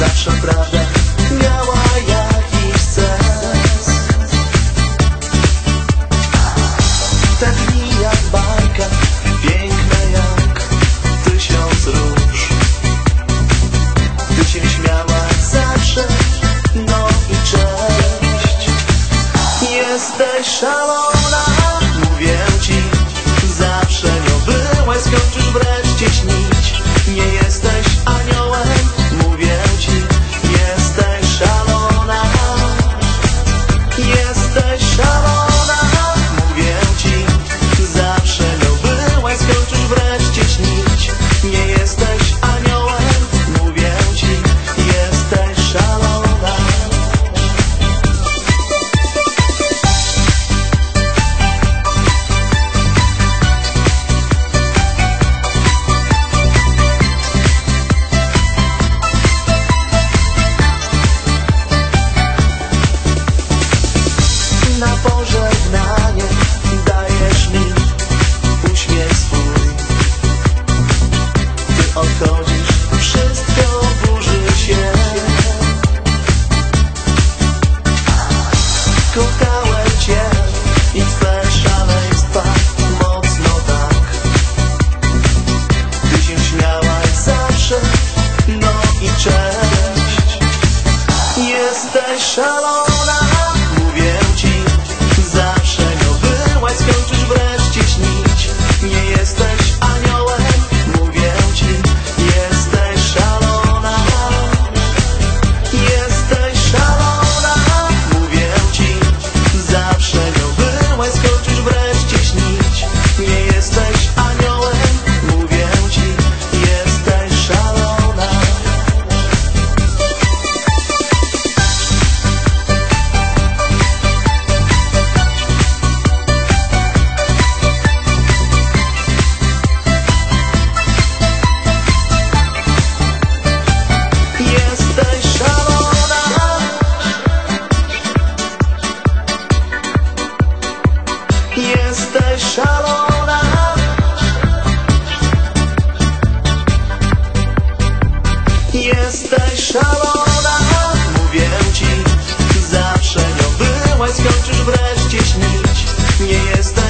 Zawsze prawda miała jakiś sens. Te dni jak bajka Piękne jak tysiąc róż. Ty się śmiałaś zawsze No i cześć. Jesteś szalona Mówię ci Zawsze nią byłeś Skończysz wreszcie śnić. Nie na pożegnanie dajesz mi uśmiech swój. Ty skończysz wreszcie śnić. Nie jestem